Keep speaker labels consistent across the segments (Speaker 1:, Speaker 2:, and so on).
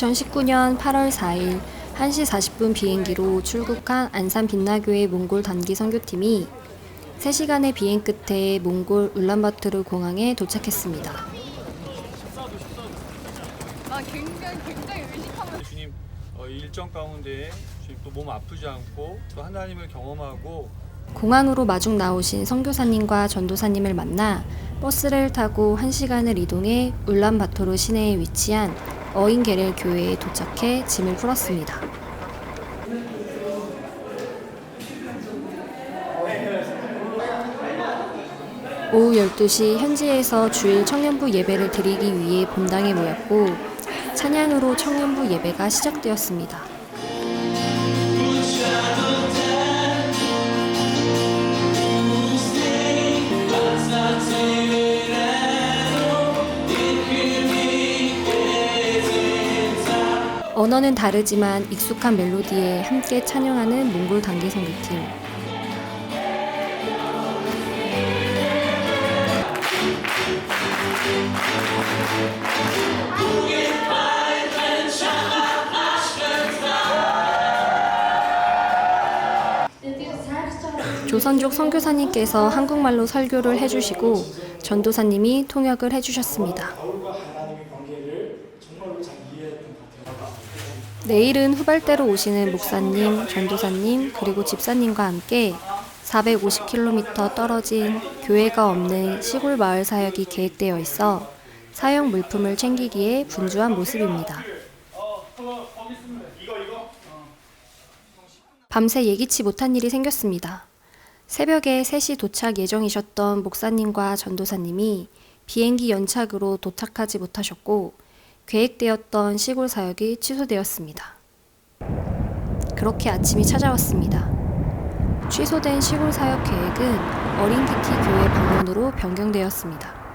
Speaker 1: 2019년 8월 4일 1시 40분 비행기로 출국한 안산 빛나교회 몽골 단기 선교팀이 3시간의 비행 끝에 몽골 울란바토르 공항에 도착했습니다.
Speaker 2: 나 굉장히 굉장히 의식하면
Speaker 3: 주님 어, 이 일정 가운데 주님 또 몸 아프지 않고 또 하나님을 경험하고
Speaker 1: 공항으로 마중 나오신 선교사님과 전도사님을 만나 버스를 타고 1시간을 이동해 울란바토르 시내에 위치한 어인게렐 교회에 도착해 짐을 풀었습니다. 오후 12시 현지에서 주일 청년부 예배를 드리기 위해 본당에 모였고 찬양으로 청년부 예배가 시작되었습니다. 언어는 다르지만 익숙한 멜로디에 함께 찬양하는 몽골 단기 선교팀. 조선족 선교사님께서 한국말로 설교를 해주시고 전도사님이 통역을 해주셨습니다. 내일은 후발대로 오시는 목사님, 전도사님, 그리고 집사님과 함께 450km 떨어진 교회가 없는 시골 마을 사역이 계획되어 있어 사역 물품을 챙기기에 분주한 모습입니다. 밤새 예기치 못한 일이 생겼습니다. 새벽에 3시 도착 예정이셨던 목사님과 전도사님이 비행기 연착으로 도착하지 못하셨고 계획되었던 시골 사역이 취소되었습니다. 그렇게 아침이 찾아왔습니다. 취소된 시골 사역 계획은 어린키티 교회 방문으로 변경되었습니다.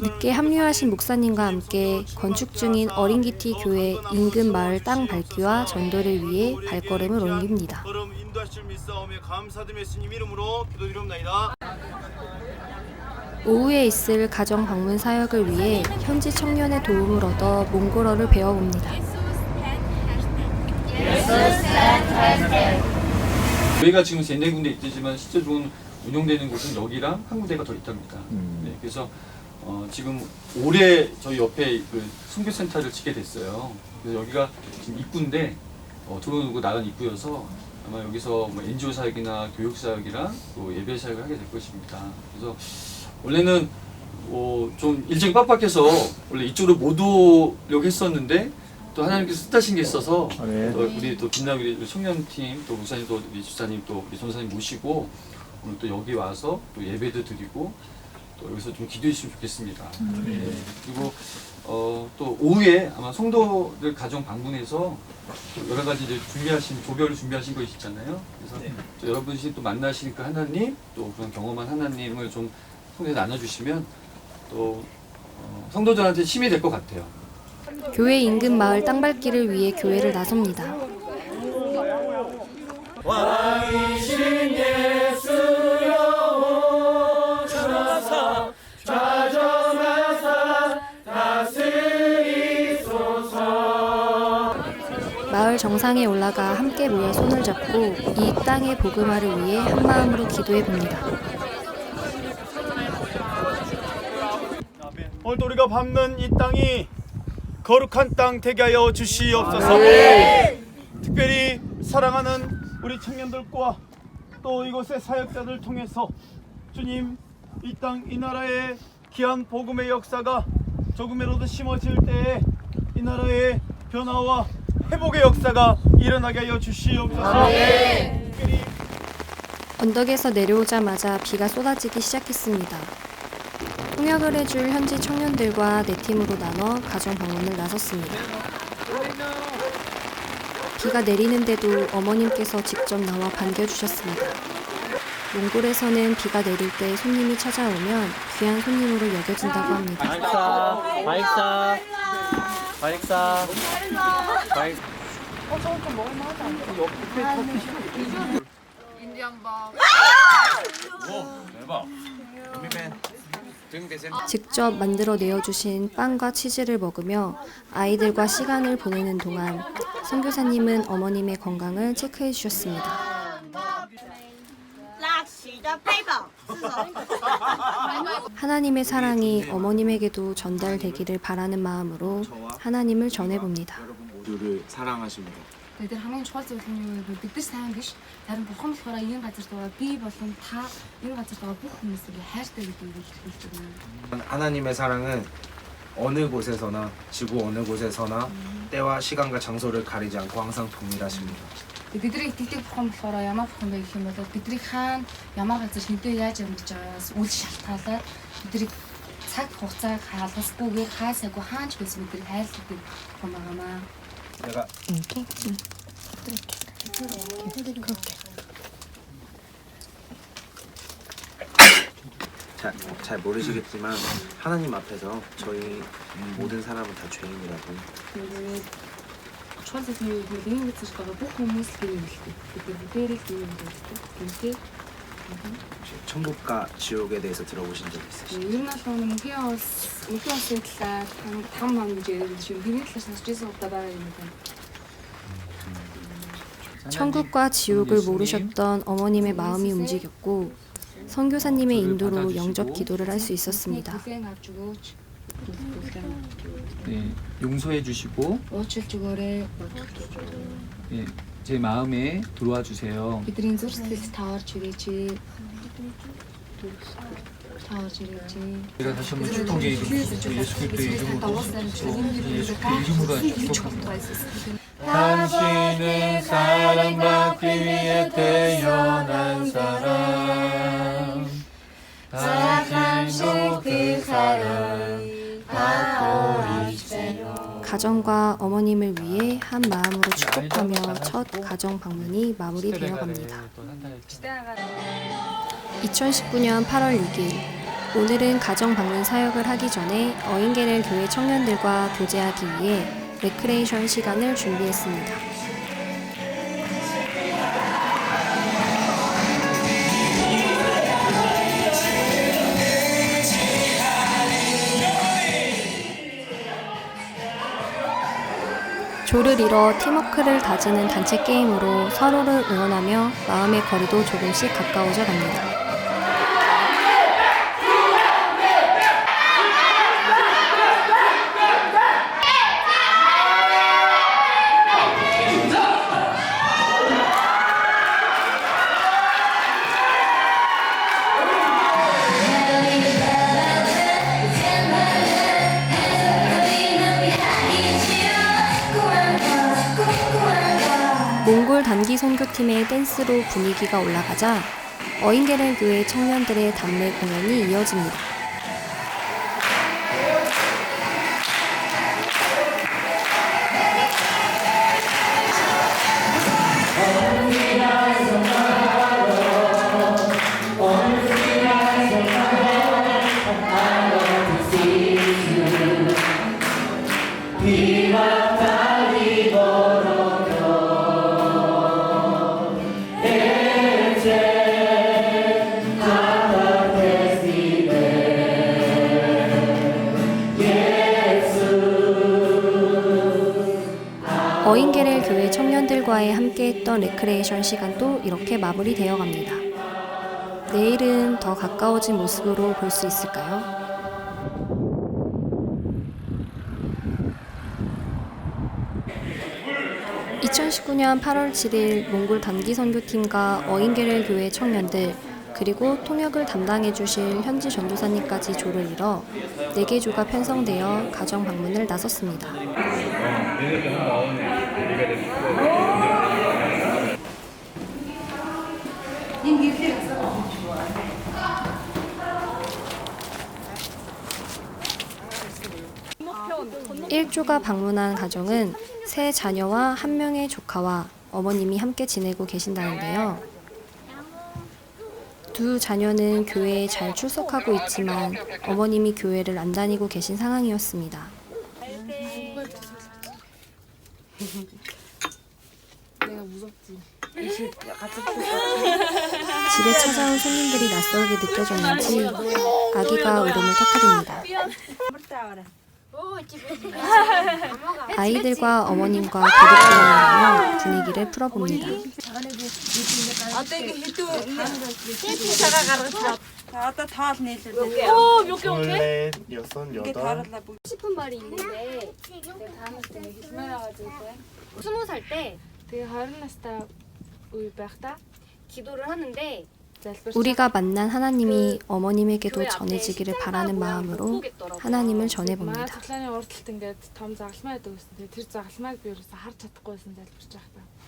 Speaker 1: 늦게 합류하신 목사님과 함께 건축 중인 어린기티 교회 인근 마을 땅 밟기와 전도를 위해 발걸음을 옮깁니다.
Speaker 3: 걸음 인도하실 줄 믿사
Speaker 1: 오후에 있을 가정 방문 사역을 위해 현지 청년의 도움을 얻어 몽골어를 배워봅니다.
Speaker 3: 저희가 지금 세네 군데 있지만 실제로 운영되는 곳은 여기랑 한 군데가 더 있답니다. 네, 그래서 어, 지금 올해 저희 옆에 그 선교센터를 짓게 됐어요. 그래서 여기가 지금 입구인데 어, 들어오고 나간 입구여서 아마 여기서 뭐 NGO 사역이나 교육 사역이랑 또 예배 사역을 하게 될 것입니다. 그래서 원래는 어, 좀 일정이 빡빡해서 원래 이쪽으로 못 오려고 했었는데 또 하나님께서 뜻하신 게 있어서
Speaker 4: 네.
Speaker 3: 또 우리 또 빛나기 우리 청년팀 또 목사님 또 우리 집사님 또 우리 전사님 모시고 오늘 또 여기 와서 또 예배도 드리고 또 여기서 좀 기도해 주시면 좋겠습니다. 네. 그리고 어, 또 오후에 아마 성도들 가정 방문해서 또 여러 가지 이제 준비하신 조별을 준비하신 거 있잖아요. 그래서 또 여러분이 또그 하나님 또 그런 경험한 하나님을 좀 통해서 나눠주시면 또 어, 성도들한테 힘이 될 것 같아요.
Speaker 1: 교회 인근 마을 땅 밟기를 위해 교회를 나섭니다. 마을 정상에 올라가 함께 모여 손을 잡고 이 땅의 복음화를 위해 한 마음으로 기도해 봅니다.
Speaker 5: 오늘도 우리가 밟는 이 땅이 거룩한 땅 되게 하여 주시옵소서. 특별히 사랑하는 우리 청년들과 또 이곳의 사역자들 통해서 주님 이 땅 이 나라의 귀한 복음의 역사가 조금이라도 심어질 때에 이 나라의 변화와 회복의 역사가 일어나게 하여 주시옵소서. 특별히
Speaker 1: 언덕에서 내려오자마자 비가 쏟아지기 시작했습니다. 통역을 해줄 현지 청년들과 네 팀으로 나눠 가정 방문을 나섰습니다. 비가 내리는데도 어머님께서 직접 나와 반겨주셨습니다. 몽골에서는 비가 내릴 때 손님이 찾아오면 귀한 손님으로 여겨진다고 합니다.
Speaker 4: 마익사, 마익사, 마익사, 마익.
Speaker 2: 인디안 밥
Speaker 4: 대박. 미맨.
Speaker 1: 직접 만들어 내어주신 빵과 치즈를 먹으며 아이들과 시간을 보내는 동안 선교사님은 어머님의 건강을 체크해 주셨습니다. 하나님의 사랑이 어머님에게도 전달되기를 바라는 마음으로 하나님을 전해봅니다.
Speaker 6: 모두를 사랑하십니다.
Speaker 7: Тэгээд тэр хамгийн чухал зүйл нь юу вэ? Бид нар сайн биш. Харин бурхан болохоор энэ газар байгаа би болон та энэ газар байгаа бүх хүмүүсийг хайртай гэдгийг илэрхийлж байна.
Speaker 6: 하나님의 사랑은 어느 곳에서나 지구 어느 곳에서나 때와 시간과 장소를 가리지 않고 항상 동일하십니다.
Speaker 7: Тэгээд бидний итгэдэг бурхан болохоор ямар бурхан бэ гэх юм бол бидний хаана ямар газар хэдээ яаж амьдарч байгаагаас үл шалтгаалаад бидний цаг хугацааг хаалгасгүйгээр хайсаагүй хаач байсан бидний хайрлагддаг бурхан байгаамаа.
Speaker 6: 내가 잘, 잘 모르시겠지만 하나님 앞에서 저희 모든 사람은 다 죄인이라고
Speaker 7: Тэгээд чухал зүйл нь юу вэ? Энэ газар байгаа бүх хүмүүс л гинэлдэг. Бид нар бүгдээрээ гинэлдэг. Гинтэй.
Speaker 6: 천국과 지옥에 대해서 들어보신 적 있으시죠?
Speaker 7: Ер нь бол мөнхийн ус мөнхийн усын талаар там там нам гэж яриад шүү. Тэрний талаар сонсч байсан удаа байгаа юм байна.
Speaker 1: 천국과 지옥을 모르셨던 어머님의 마음이 움직였고 선교사님의 인도로 영접 기도를 할 수 있었습니다.
Speaker 7: Бүлээн авч өгөөч. Бүлээн авч өгөөч.
Speaker 8: 네, 용서해 주시고
Speaker 7: Уучлж өгөөрэй.
Speaker 8: 예, 제 마음에 들어와 주세요.
Speaker 7: Бидний зүрх сэтгэлд таорч ирээч. таорч ирээч.
Speaker 8: 제가 다시 한번 축복의 이름, 예수 그리스도의 이름으로 예수 그 이름으로 축복합니다.
Speaker 3: 당신은 사랑받기 위해 태어난 사람 당신도 그 사랑
Speaker 1: 가정과 어머님을 위해 한 마음으로 축복하며 첫 가정 방문이 마무리되어 갑니다. 2019년 8월 6일 오늘은 가정 방문 사역을 하기 전에 어인게렐 교회 청년들과 교제하기 위해 레크레이션 시간을 준비했습니다. 조를 이뤄 팀워크를 다지는 단체 게임으로 서로를 응원하며 마음의 거리도 조금씩 가까워져 갑니다. 댄스로 분위기가 올라가자 어인게렐 교회 청년들의 담례 공연이 이어집니다. 레크레이션 시간도 이렇게 마무리되어 갑니다. 내일은 더 가까워진 모습으로 볼 수 있을까요? (2019년 8월 7일) 몽골 단기 선교팀과 어인게렐 교회 청년들 그리고 통역을 담당해 주실 현지 전도사님까지 조를 이뤄 4개 조가 편성되어 가정 방문을 나섰습니다. 일조가 방문한 가정은 세 자녀와 한 명의 조카와 어머님이 함께 지내고 계신다는데요. 두 자녀는 교회에 잘 출석하고 있지만 어머님이 교회를 안 다니고 계신 상황이었습니다.
Speaker 7: 내가 무섭지.
Speaker 1: 집에 찾아온 손님들이 낯설게 느껴졌는지 아기가 울음을 터뜨립니다. 아이들과 어머님과 가족들과 분위기를 풀어봅니다. 20살 때 기도를 하는데 우리가 만난 하나님이 어머님에게도 전해지기를 바라는 마음으로 하나님을 전해봅니다.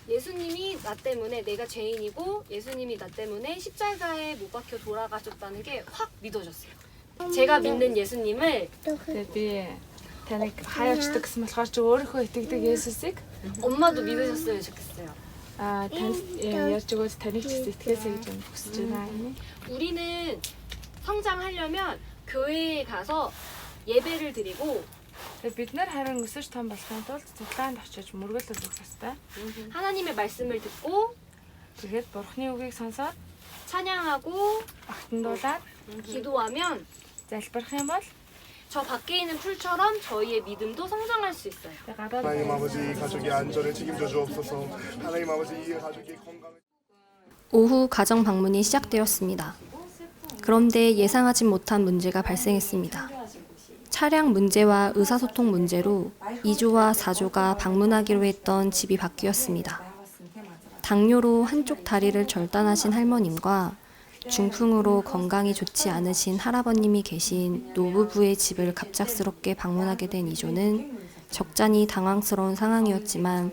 Speaker 1: 예수님이 나 때문에 내가 죄인이고 예수님이 나 때문에 십자가에 못 박혀 돌아가셨다는 게 확 믿어졌어요. 제가 믿는 예수님을 엄마도 믿으셨으면 좋겠어요.
Speaker 7: аа танд ярьж өгөөс таныг ч гэсэн итгэхээсэй гэж юм хүсэж байна.
Speaker 1: 우리는 성장하려면 교회에 가서 예배를 드리고
Speaker 7: Тэгээ бид нар харин өсөж том болохын тулд цуглаанд очиж мөргөл өгөх хэрэгтэй.
Speaker 1: 하나님의 말씀을 듣고
Speaker 7: Тэгээд Бурхны үгийг сонсоод
Speaker 1: 찬양하고
Speaker 7: огтндуулаад
Speaker 1: 기도하면
Speaker 7: залбирх юм бол
Speaker 1: 저 밖에 있는 풀처럼 저희의 믿음도 성장할 수 있어요.
Speaker 5: 하나님 아버지 가족의 안전을 책임져 주옵소서. 하나님 아버지 이 가족의 건강을
Speaker 1: 오후 가정 방문이 시작되었습니다. 그런데 예상하지 못한 문제가 발생했습니다. 차량 문제와 의사소통 문제로 2조와 4조가 방문하기로 했던 집이 바뀌었습니다. 당뇨로 한쪽 다리를 절단하신 할머님과 중풍으로 건강이 좋지 않으신 할아버님이 계신 노부부의 집을 갑작스럽게 방문하게 된 2조는 적잖이 당황스러운 상황이었지만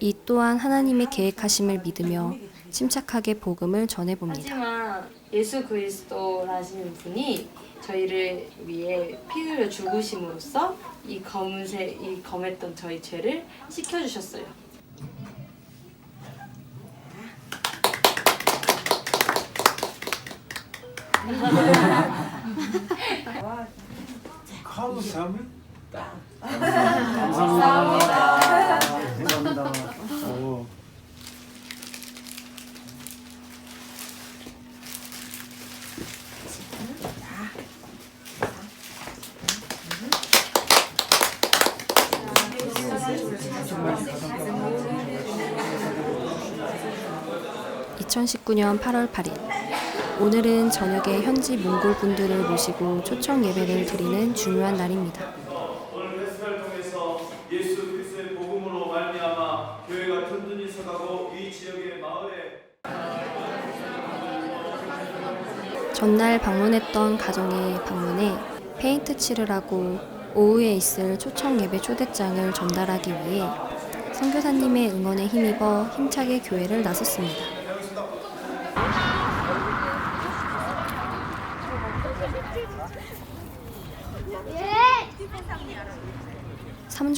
Speaker 1: 이 또한 하나님의 계획하심을 믿으며 침착하게 복음을 전해봅니다.
Speaker 9: 예수 그리스도라시는 분이 저희를 위해 피 흘려 죽으심으로써 이 검은색 이 검했던 저희 죄를 씻겨 주셨어요.
Speaker 1: (2019년 8월 8일) 오늘은 저녁에 현지 몽골 분들을 모시고 초청 예배를 드리는 중요한 날입니다.
Speaker 5: 오늘 페스티벌 통해서 예수 그리스도의 복음으로 말미암아 교회가 든든히 서가고 이 지역의 마을에
Speaker 1: 전날 방문했던 가정에 방문해 페인트 칠을 하고 오후에 있을 초청 예배 초대장을 전달하기 위해 선교사님의 응원에 힘입어 힘차게 교회를 나섰습니다.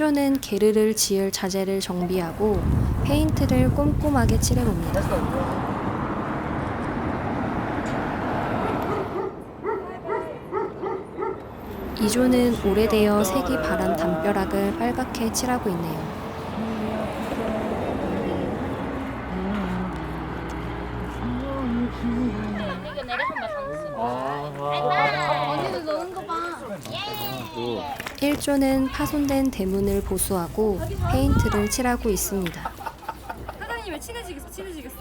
Speaker 1: 삼조는 게르를 지을 자재를 정비하고 페인트를 꼼꼼하게 칠해봅니다. 이조는 오래되어 색이 바란 담벼락을 빨갛게 칠하고 있네요. 1조는 파손된 대문을 보수하고 페인트를 칠하고 있습니다.
Speaker 2: 사장님 왜 친해지겠어? 친해지겠어.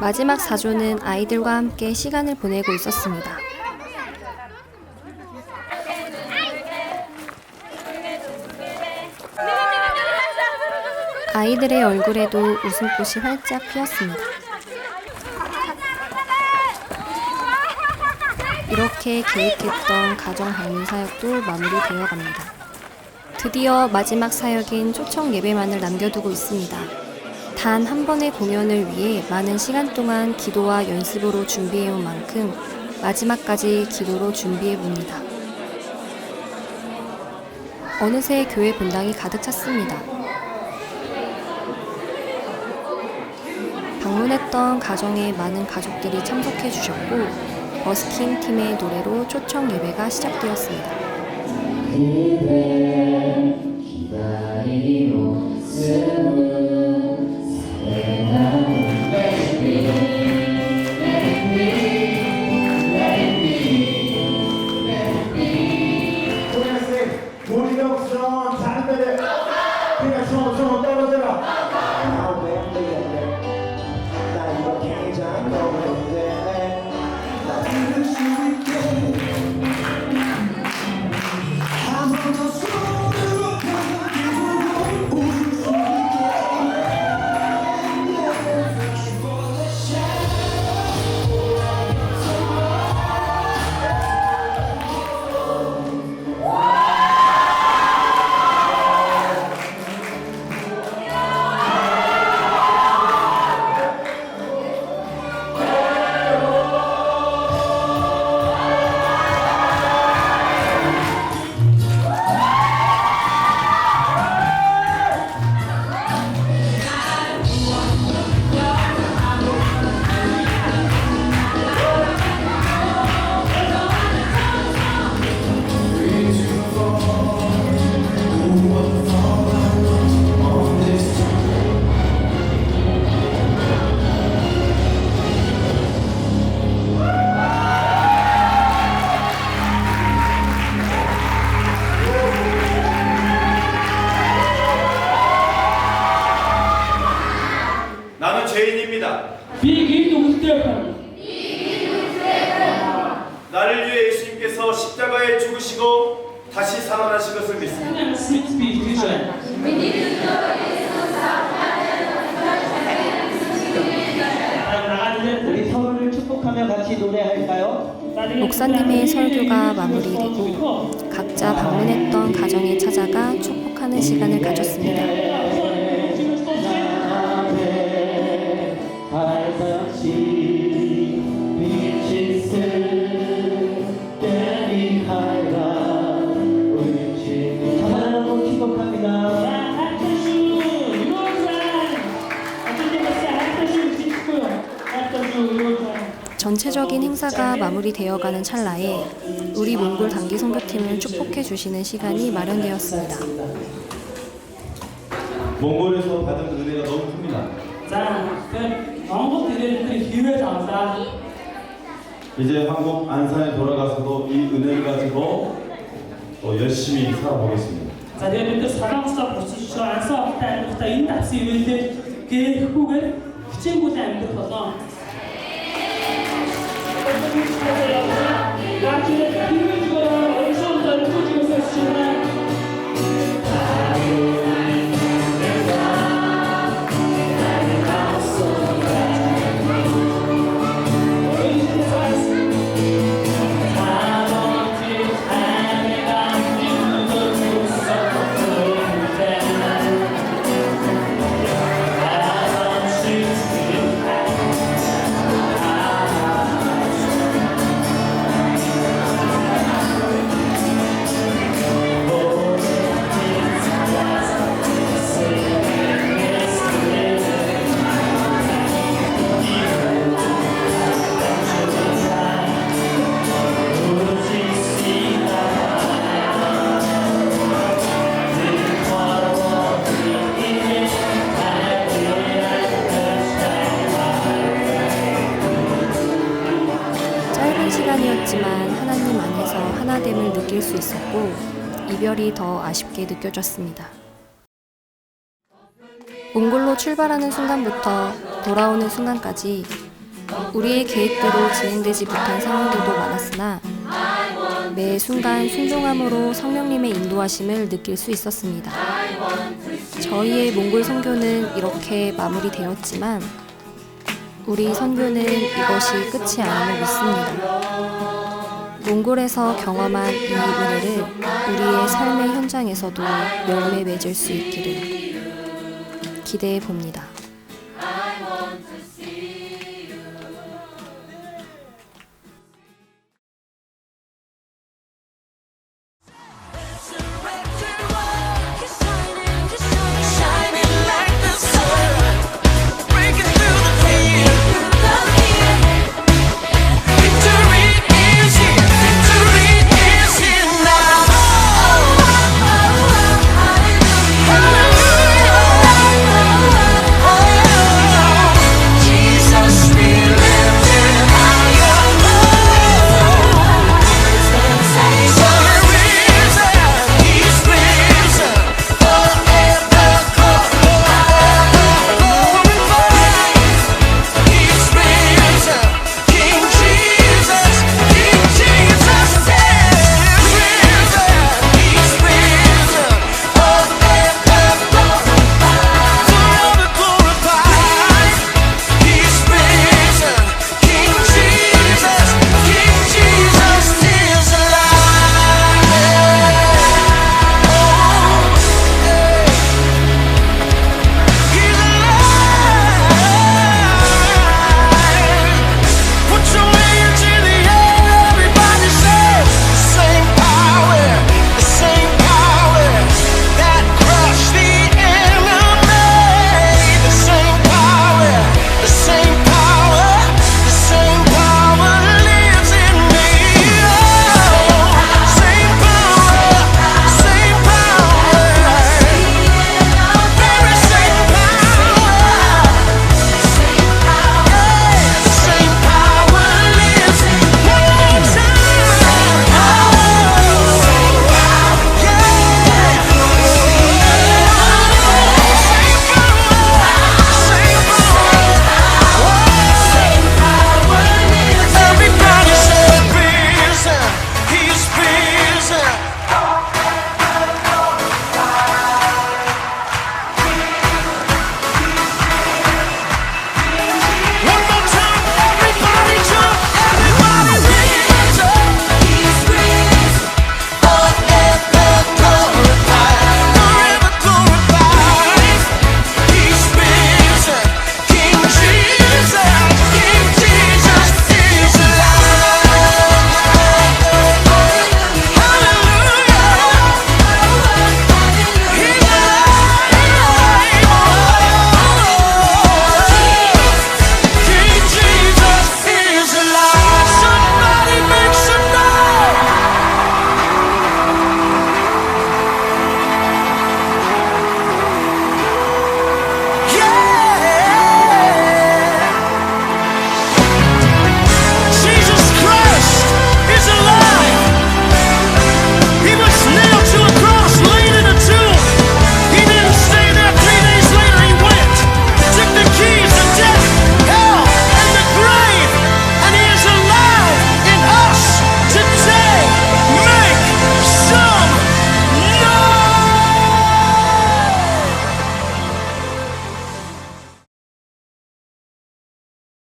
Speaker 1: 마지막 4조는 아이들과 함께 시간을 보내고 있었습니다. 아이들의 얼굴에도 웃음꽃이 활짝 피었습니다. 이렇게 계획했던 가정 방문 사역도 마무리되어 갑니다. 드디어 마지막 사역인 초청 예배만을 남겨두고 있습니다. 단 한 번의 공연을 위해 많은 시간 동안 기도와 연습으로 준비해온 만큼 마지막까지 기도로 준비해 봅니다. 어느새 교회 본당이 가득 찼습니다. 방문했던 가정에 많은 가족들이 참석해 주셨고
Speaker 10: 버스킹 팀의 노래로 초청 예배가 시작되었습니다. 세계적인 행사가 마무리되어가는 찰나에 우리 몽골 단기 선교팀을 축복해 주시는 시간이 마련되었습니다.
Speaker 11: 몽골에서 받은 은혜가 너무 큽니다. 이제 한국 안산에 돌아가서도 이 은혜를 가지고 또 열심히 살아보겠습니다.
Speaker 12: 자, 여러분들 사랑스러 보시죠.
Speaker 10: 안서 없다, 없다, 인다, 시위들, 그 후에 후친구들 안 들어서. 은 있었고 이별이 더 아쉽게 느껴졌습니다. 몽골로 출발하는 순간부터 돌아오는 순간까지 우리의 계획대로 진행되지 못한 상황들도 많았으나 매 순간 순종함으로 성령님의 인도하심을 느낄 수 있었습니다. 저희의 몽골 선교는 이렇게 마무리되었지만 우리 선교는 이것이 끝이 아님을 믿습니다. 몽골에서 경험한 이 은혜를 우리의 삶의 현장에서도 열매 맺을 수 있기를 기대해 봅니다.